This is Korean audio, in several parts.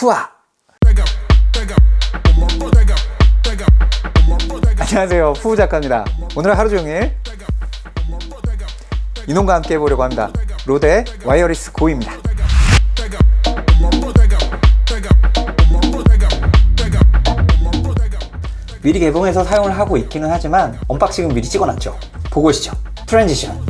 푸아 안녕하세요. 푸우 작가입니다. 오늘 하루 종일 이놈과 함께 해보려고 합니다. 로데 와이어리스 고입니다. 미리 개봉해서 사용을 하고 있기는 하지만 언박싱은 미리 찍어놨죠. 보고 오시죠. 트랜지션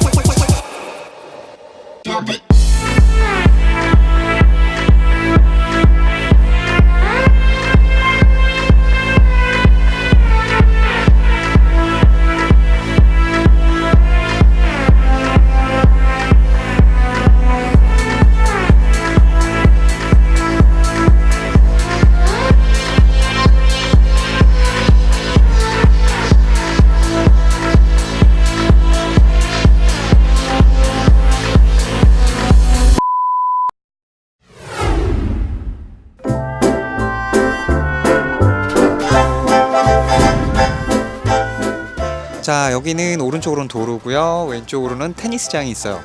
자 여기는 오른쪽으로는 도로고요. 왼쪽으로는 테니스장이 있어요.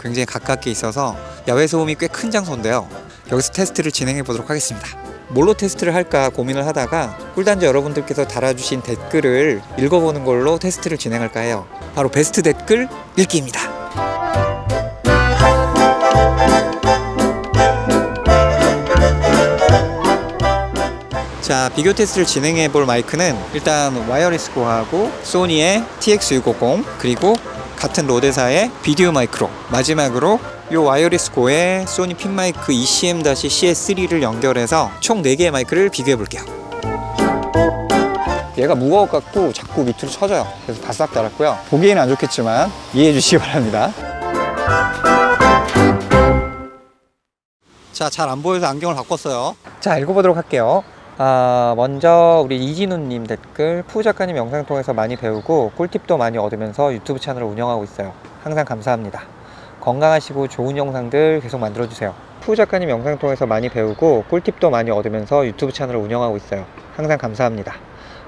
굉장히 가깝게 있어서 야외 소음이 꽤 큰 장소인데요. 여기서 테스트를 진행해 보도록 하겠습니다. 뭘로 테스트를 할까 고민을 하다가 꿀단지 여러분들께서 달아주신 댓글을 읽어보는 걸로 테스트를 진행할까 해요. 바로 베스트 댓글 읽기입니다 자 비교 테스트를 진행해 볼 마이크는 일단 와이어리스 고하고 소니의 TX650 그리고 같은 로데사의 비디오 마이크로 마지막으로 이 와이어리스 고의 소니 핀 마이크 ECM-CS3를 연결해서 총 4개의 마이크를 비교해 볼게요 얘가 무거워 갖고 자꾸 밑으로 쳐져요 그래서 바싹 달았고요 보기에는 안 좋겠지만 이해해 주시기 바랍니다 자, 잘 안 보여서 안경을 바꿨어요. 자, 읽어보도록 할게요. 아, 먼저 우리 이진우님 댓글 푸 작가님 영상 통해서 많이 배우고 꿀팁도 많이 얻으면서 유튜브 채널을 운영하고 있어요. 항상 감사합니다. 건강하시고 좋은 영상들 계속 만들어주세요. 푸 작가님 영상 통해서 많이 배우고 꿀팁도 많이 얻으면서 유튜브 채널을 운영하고 있어요. 항상 감사합니다.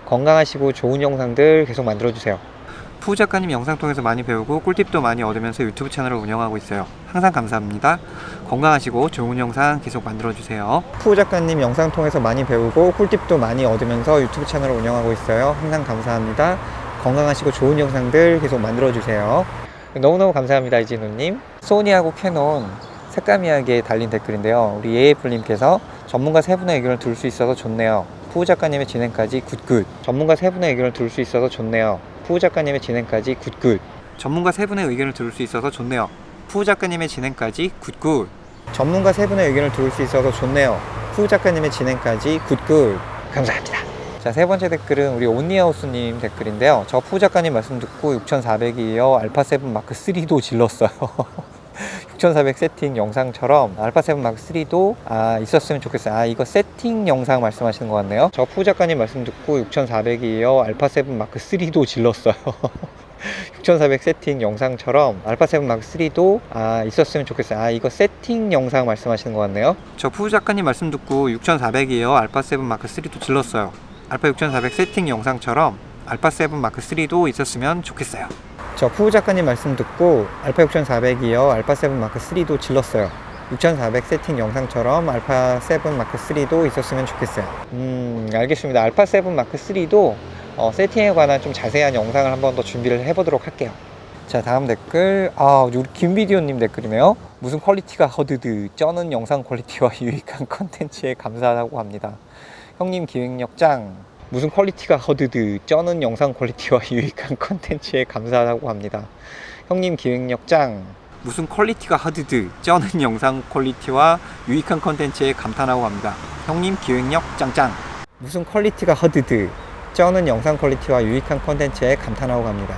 건강하시고 좋은 영상들 계속 만들어주세요. 푸 작가님 영상 통해서 많이 배우고 꿀팁도 많이 얻으면서 유튜브 채널을 운영하고 있어요. 항상 감사합니다. 건강하시고 좋은 영상 계속 만들어주세요. 푸 작가님 영상 통해서 많이 배우고 꿀팁도 많이 얻으면서 유튜브 채널을 운영하고 있어요. 항상 감사합니다. 건강하시고 좋은 영상들 계속 만들어주세요. 너무너무 감사합니다, 이진우님. 소니하고 캐논 색감이하게 달린 댓글인데요. 우리 예예풀님께서 전문가 세 분의 의견을 들을 수 있어서 좋네요. 푸 작가님의 진행까지 굿굿. 전문가 세 분의 의견을 들을 수 있어서 좋네요. 푸 작가님의 진행까지 굿굿. 전문가 세 분의 의견을 들을 수 있어서 좋네요. 푸 작가님의 진행까지 굿굿. 전문가 세 분의 의견을 들을 수 있어서 좋네요. 푸 작가님의 진행까지 굿굿. 감사합니다. 자, 세 번째 댓글은 우리 온니하우스님 댓글인데요. 저푸 작가님 말씀 듣고 6400이에요. 알파7 마크 3도 질렀어요. 6400 세팅 영상처럼 알파7 마크 3도 아, 있었으면 좋겠어요. 아, 이거 세팅 영상 말씀하시는 것 같네요. 저 푸 작가님 말씀 듣고 6400이에요. 알파7 마크 3도 질렀어요. 6400 세팅 영상처럼 알파7 마크 3도 아, 있었으면 좋겠어요. 아, 이거 세팅 영상 말씀하시는 것 같네요. 저 푸 작가님 말씀 듣고 6400이에요. 알파7 마크 3도 질렀어요. 알파 6400 세팅 영상처럼 알파7 마크 3도 있었으면 좋겠어요. 저 푸우 작가님 말씀 듣고 알파 6400이요. 알파 7 마크 3도 질렀어요. 6400 세팅 영상처럼 알파 7 마크 3도 있었으면 좋겠어요. 음, 알겠습니다. 알파 7 마크 3도 어, 세팅에 관한 좀 자세한 영상을 한 번 더 준비를 해보도록 할게요. 자, 다음 댓글. 아, 우리 김비디오님 댓글이네요. 무슨 퀄리티가 허드드, 쩌는 영상 퀄리티와 유익한 컨텐츠에 감사하다고 합니다. 형님 기획력 짱. 무슨 퀄리티가 허드드, 쩌는 영상 퀄리티와 유익한 컨텐츠에 감사하다고 합니다. 형님 기획력 짱. 무슨 퀄리티가 하드드, 쩌는 영상 퀄리티와 유익한 컨텐츠에 감탄하고 합니다. 형님 기획력 짱짱. 무슨 퀄리티가 허드드 쩌는 영상 퀄리티와 유익한 콘텐츠에 감탄하고 갑니다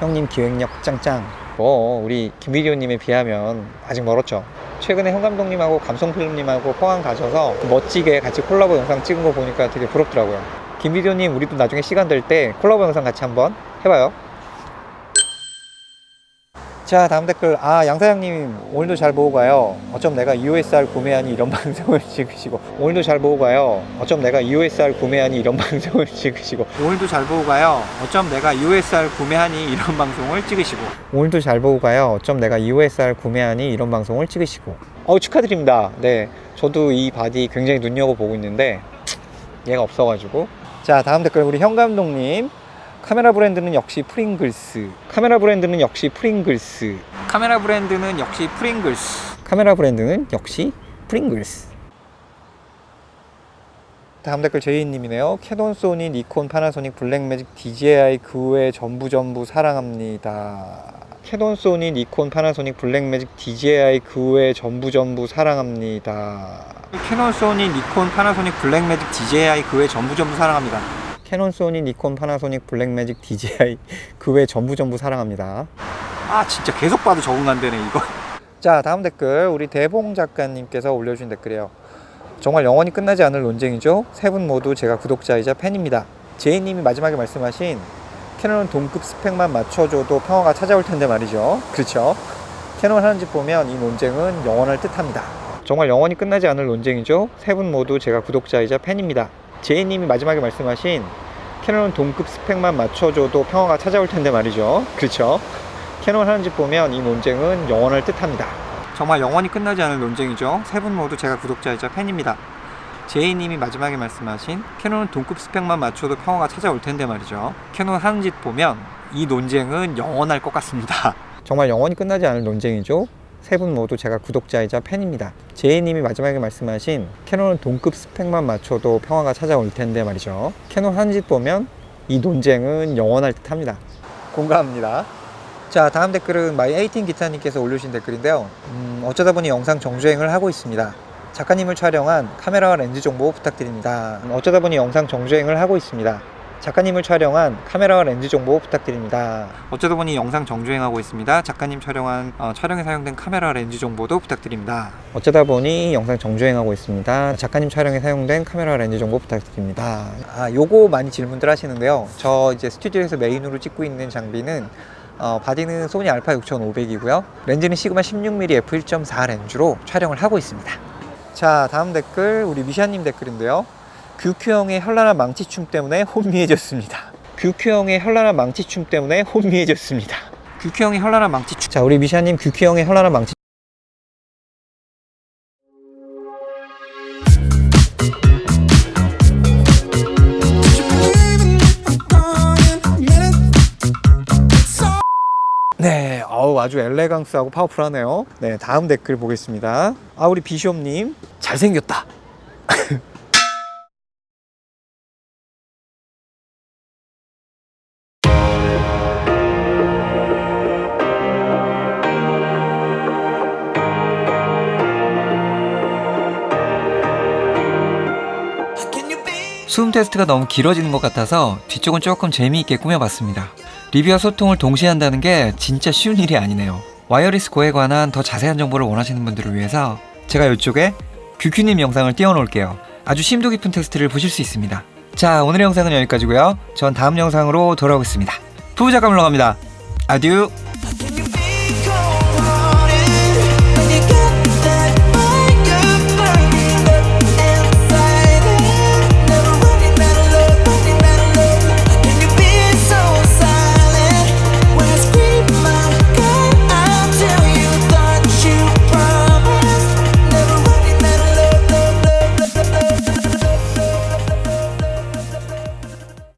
형님 기획력 짱짱 뭐 우리 김비디오님에 비하면 아직 멀었죠 최근에 형 감독님하고 감성필름님하고 포항 가셔서 멋지게 같이 콜라보 영상 찍은 거 보니까 되게 부럽더라고요 김비디오님 우리도 나중에 시간 될 때 콜라보 영상 같이 한번 해봐요. 자 다음 댓글. 아 양사장님 오늘도 잘 보고 가요. 어쩜 내가 EOSR 구매하니 이런 방송을 찍으시고. 오늘도 잘 보고 가요. 어쩜 내가 EOSR 구매하니 이런 방송을 찍으시고. 오늘도 잘 보고 가요. 어쩜 내가 EOSR 구매하니 이런 방송을 찍으시고. 오늘도 잘 보고 가요. 어쩜 내가 EOSR 구매하니 이런 방송을 찍으시고. 어 축하드립니다. 네. 저도 이 바디 굉장히 눈여겨보고 있는데 얘가 없어가지고 자 다음 댓글 우리 형 감독님 카메라 브랜드는 역시 프링글스. 카메라 브랜드는 역시 프링글스. 카메라 브랜드는 역시 프링글스. 카메라 브랜드는 역시 프링글스. 다음 댓글 제이님이네요. 캐논, 소니, 니콘, 파나소닉, 블랙매직, DJI 그 외 전부 전부 사랑합니다. 캐논, 소니, 니콘, 파나소닉, 블랙매직, DJI 그 외 전부 전부 사랑합니다. 캐논, 소니, 니콘, 파나소닉, 블랙매직, DJI 그 외 전부 전부 사랑합니다. 캐논, 소니, 니콘, 파나소닉, 블랙매직, DJI 그 외 전부 전부 사랑합니다. 아 진짜 계속 봐도 적응 안 되네 이거. 자 다음 댓글 우리 대봉 작가님께서 올려주신 댓글이에요. 정말 영원히 끝나지 않을 논쟁이죠. 세 분 모두 제가 구독자이자 팬입니다. 제이님이 마지막에 말씀하신 캐논은 동급 스펙만 맞춰줘도 평화가 찾아올 텐데 말이죠. 그렇죠. 캐논 하는 짓 보면 이 논쟁은 영원할 듯합니다. 정말 영원히 끝나지 않을 논쟁이죠. 세 분 모두 제가 구독자이자 팬입니다. 제이님이 마지막에 말씀하신 캐논은 동급 스펙만 맞춰줘도 평화가 찾아올 텐데 말이죠. 그렇죠. 캐논 하는 짓 보면 이 논쟁은 영원할 듯합니다. 정말 영원히 끝나지 않을 논쟁이죠. 세 분 모두 제가 구독자이자 팬입니다. 제이님이 마지막에 말씀하신 캐논은 동급 스펙만 맞춰도 평화가 찾아올 텐데 말이죠. 캐논 하는 짓 보면 이 논쟁은 영원할 것 같습니다. 정말 영원히 끝나지 않을 논쟁이죠. 세 분 모두 제가 구독자이자 팬입니다. 제이님이 마지막에 말씀하신 캐논은 동급 스펙만 맞춰도 평화가 찾아올 텐데 말이죠. 캐논 하는 짓 보면 이 논쟁은 영원할 듯합니다. 공감합니다. 자 다음 댓글은 마이 에이틴 기타님께서 올려주신 댓글인데요 음, 어쩌다 보니 영상 정주행을 하고 있습니다 작가님을 촬영한 카메라와 렌즈 정보 부탁드립니다. 음, 어쩌다 보니 영상 정주행을 하고 있습니다. 작가님을 촬영한 카메라와 렌즈 정보 부탁드립니다. 어쩌다 보니 영상 정주행하고 있습니다. 작가님 촬영한 어, 촬영에 사용된 카메라 렌즈 정보도 부탁드립니다. 어쩌다 보니 영상 정주행하고 있습니다. 작가님 촬영에 사용된 카메라 렌즈 정보 부탁드립니다. 아 요거 많이 질문들 하시는데요. 저 이제 스튜디오에서 메인으로 찍고 있는 장비는 어, 바디는 소니 알파 6500이고요. 렌즈는 시그마 16mm f1.4 렌즈로 촬영을 하고 있습니다. 자, 다음 댓글 우리 미샤님 댓글인데요. 규큐형의 현란한 망치춤 때문에 혼미해졌습니다. 규큐형의 현란한 망치춤 때문에 혼미해졌습니다. 규큐형의 현란한 망치춤. 자, 우리 미샤님 규큐형의 현란한 망치. 네, 아주 엘레강스하고 파워풀하네요. 네, 다음 댓글 보겠습니다. 아, 우리 비숍님, 잘생겼다. 수음 테스트가 너무 길어지는 것 같아서 뒤쪽은 조금 재미있게 꾸며봤습니다. 리뷰와 소통을 동시에 한다는 게 진짜 쉬운 일이 아니네요. 와이어리스 고에 관한 더 자세한 정보를 원하시는 분들을 위해서 제가 이쪽에 규큐님 영상을 띄워놓을게요. 아주 심도 깊은 테스트를 보실 수 있습니다. 자, 오늘의 영상은 여기까지고요. 전 다음 영상으로 돌아오겠습니다. 푸우작가 물러갑니다. 아듀!